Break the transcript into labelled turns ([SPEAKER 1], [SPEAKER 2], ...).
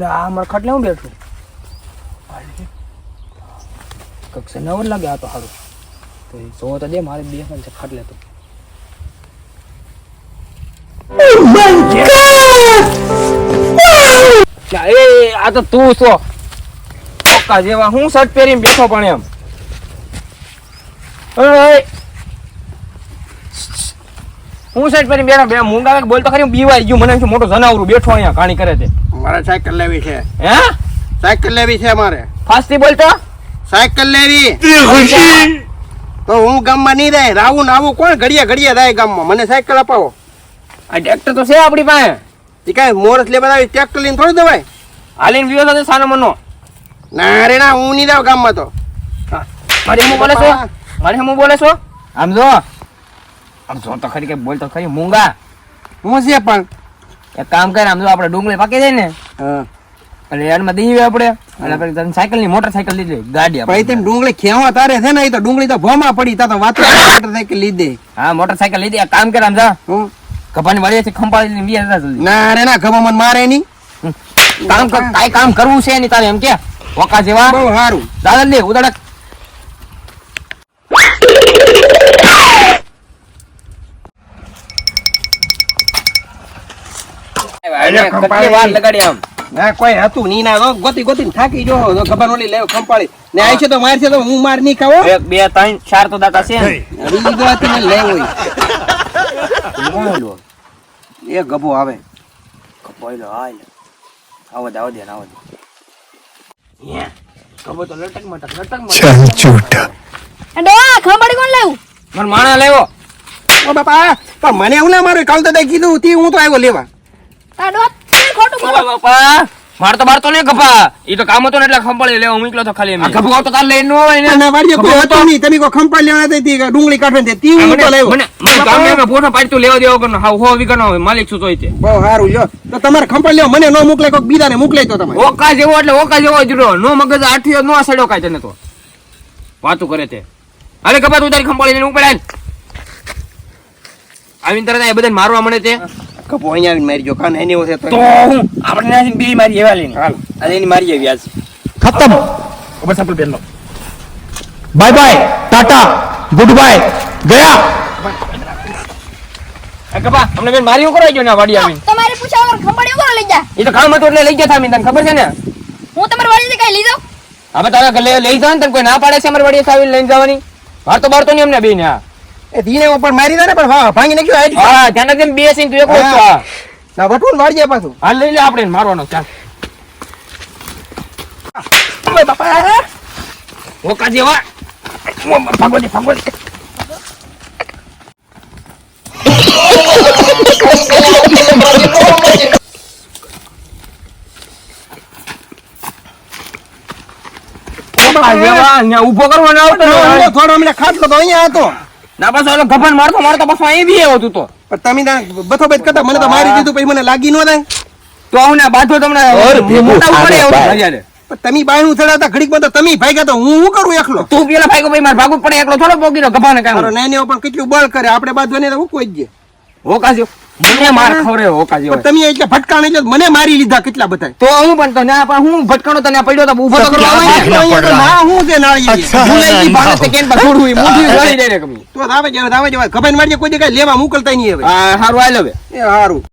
[SPEAKER 1] ને આ મારે ખાટલે હું બેઠું. કક્ષે નવર લાગે આ તો સારું તો સો તો દે મારે બે છે ખાટલે તો એ, આ તો તું છો. ચોક્કા જેવા, હું શર્ટ પહેરીને બેઠો પણ એમ. હું શર્ટ પહેરીને બેઠો, બે મૂંગા બોલતો ખરી બીવાઈ ગયું, મને મોટો જનાવરું બેઠો અહીંયા, કાણી કરે છે.
[SPEAKER 2] મારે સાયકલ લેવી છે.
[SPEAKER 1] હે?
[SPEAKER 2] સાયકલ લેવી છે મારે.
[SPEAKER 1] ફાસ્ટી બોલતો
[SPEAKER 2] સાયકલ લેવી. તો હું ગામમાં નહીં રહે રાવું ને આવું કોણ ઘડિયા ઘડિયા રહે ગામમાં? મને સાયકલ અપાવો.
[SPEAKER 1] આ ટ્રેક્ટર તો છે આપણી પાસે.
[SPEAKER 2] એ કાંઈ મોરસ લેવા આવી ટ્રેક્ટર લઈને થોડું દવાય.
[SPEAKER 1] હાલીને વિયો સાથે સાનો મનો.
[SPEAKER 2] ના રે ના હું નહીં રહું ગામમાં તો.
[SPEAKER 1] મારે હું બોલે છો? મારે હું બોલે છો? આમ જો. આમ જો તો ખરી કે બોલતો ખરી. મૂંગા.
[SPEAKER 2] હું છે પણ?
[SPEAKER 1] એક કામ કર આમ જો આપણે ડુંગળી પાકી જાય ને
[SPEAKER 2] હા.
[SPEAKER 1] એટલે યારમાં દઈએ આપણે. અને આપણે તને સાયકલની મોટરસાયકલ લીધી ગાડી આપણે.
[SPEAKER 2] તેમ ડુંગળી ખેવા તારે છે ને એ તો ડુંગળી તો ભોમાં પડી તા તો વાત મોટરસાયકલ લીધી.
[SPEAKER 1] હા મોટરસાયકલ લીધી કામ કર આમ જા.
[SPEAKER 2] હું?
[SPEAKER 1] કપાની વાડીએથી ખંપાળી લઈને વીએ જતા જલ્દી
[SPEAKER 2] ના રે ના ખબર મને મારે ની
[SPEAKER 1] કામ કર કાઈ કામ કરવું છે ની તારે એમ કે? ઓકા જેવા?
[SPEAKER 2] બહુ સારું.
[SPEAKER 1] દાદા લે ઉદાડક. કેટલી વાર લગાડી આમ.
[SPEAKER 2] ના કોઈ હતું ની ના ગોતી ગોતી થાકી જો ખબર ઓલી લેવ ખંપાળી. ને આઈ છે તો માર છે તો હું માર ખાવો
[SPEAKER 1] એક બે ત્રણ ચાર તો દાતા છે ને.
[SPEAKER 2] બીજી તો ને લેવ હોય. એ ગભો આવે.
[SPEAKER 1] દે, આવો દે, આવો દે. કપો તો લટક મટક, લટક મટક.
[SPEAKER 3] ડોહા ખંભાળી કોણ લેવું
[SPEAKER 1] મારો માણા લેવો.
[SPEAKER 2] ઓ બાપા પણ મને એવું ના મારું કાલ તો તે કીધું તી હું તો આવ્યો લેવા.
[SPEAKER 3] આ ડોહા તમે ખોટું બોલો.
[SPEAKER 1] બાપા. માર તો બાર નહીં કપા ઈ તો કામ હતો ને એટલે ખંભાળી હું નીકળો તો ખાલી એમ.
[SPEAKER 2] આ
[SPEAKER 1] તો તાર લઈને ન હોય ને.
[SPEAKER 2] ના વાડીએ કોઈ
[SPEAKER 1] હતો
[SPEAKER 2] હતું નહીં. તમે કોઈ ખંપાળી લેવા નથી તી ડુંગળી કાઢે તે તી હું તો
[SPEAKER 1] મને
[SPEAKER 2] લેવો.
[SPEAKER 1] મને મને ગામે મે ફોટો પાડી તું લેવા દેવો કરનો હાવ હો વિકનો માલિક છું તોય તે.
[SPEAKER 2] બહુ સારું લ્યો. તો તમારે ખંપાળી લેવો મને નો મોકલે કોક બીજાને મોકલે તો તમે
[SPEAKER 1] ઓકા જેવો એટલે ઓકા જેવો જ રહ્યો. નો મગજ આઠિયો નો સડો કાય તને તો. વાતું કરે તે. અરે કપા તું તારી ખંભાળી લઈને ઉપડાય આવીને તરત આ બધાને મારવા મળે તે.
[SPEAKER 2] કપો અહીંયા આવીને મારી જો કાન એની ઓસે
[SPEAKER 1] તો હું આપણે નાસીને બે મારી એવા લઈને.
[SPEAKER 2] હાલ.
[SPEAKER 1] અને એની મારી આવી આજ
[SPEAKER 4] ખતમ. બસ આપણે બેન bye bye
[SPEAKER 1] tata good bye ગયા ઉપર આવી ગયો ને વાડી આવીને.
[SPEAKER 3] તમારે પૂછાવર ખંભાળી લઈ જા
[SPEAKER 1] એ તો કામ હતું એટલે લઈ જતા થામી તને ખબર છે ને?
[SPEAKER 3] હું તમારી વાડીથી કઈ લીધો
[SPEAKER 1] અમે તારા લઈ જાવ ને તને કોઈ ના પાડે છે અમારે વાડીએ આવીને લઈને જવાની? બાર તો બાર તો નહીં અમને બે હા
[SPEAKER 2] એ ધીરે ઉપર મારી દે ને પણ ભાંગી નાખ્યો આજ
[SPEAKER 1] હા ધ્યાન રાખજે બે સીન તું એકલો છો,
[SPEAKER 2] ના વટવું ને વાળીએ પાછું.
[SPEAKER 1] હાલ લઈ લે આપણે મારવાનો ચાલ. ઓય બાપા ઓકા જેવા. કરવાનો આવતો.
[SPEAKER 2] થોડો અમને ખાટલો તો અહીંયા હતો.
[SPEAKER 1] ના પાછો ઓલો ગભન મારતો મારતો પાછો અહીં બી આવ્યો તું તો.
[SPEAKER 2] પણ તમે ત્યાં બથો બથ કરતા મને તો મારી દીધું પછી મને લાગી ન થાય.
[SPEAKER 1] તો આવું ને બાધો તમને મોટા ઉપર આવ્યો
[SPEAKER 2] તમે બાયણું ચડાવતા ઘડીકમાં તો તમે ભાગ્યા તો હું શું કરું એકલો?
[SPEAKER 1] તું પેલા ભાઈ ભાઈ મારે ભાગવું જ પડે એકલો. થોડો પોગી ગભાને કામ
[SPEAKER 2] મારો નાની પણ કેટલું બળ કરે. આપણે બાંધવાને તો હું કોઈ જ
[SPEAKER 1] જેવો મને માર ખવરે જેવો
[SPEAKER 2] તમે એટલે ફટકાણે એટલે મને મારી લીધા કેટલા બધા
[SPEAKER 1] તો હું પણ તો ના પણ હું ભટકાણો તને પડ્યો તો ઊભો તો કરવા ને.
[SPEAKER 2] હું છે નાળિયેરી.
[SPEAKER 1] ભૂલાઈ ભાગે કેન પર છોડું મૂઠી ગળી દે રે કમી
[SPEAKER 2] તો રાવે જવા રાવે જવા ખબર મારી કોઈ જગ્યાએ લેવા મોકલતા નહીં હવે.
[SPEAKER 1] આ હારું આલ હવે.
[SPEAKER 2] એ સારું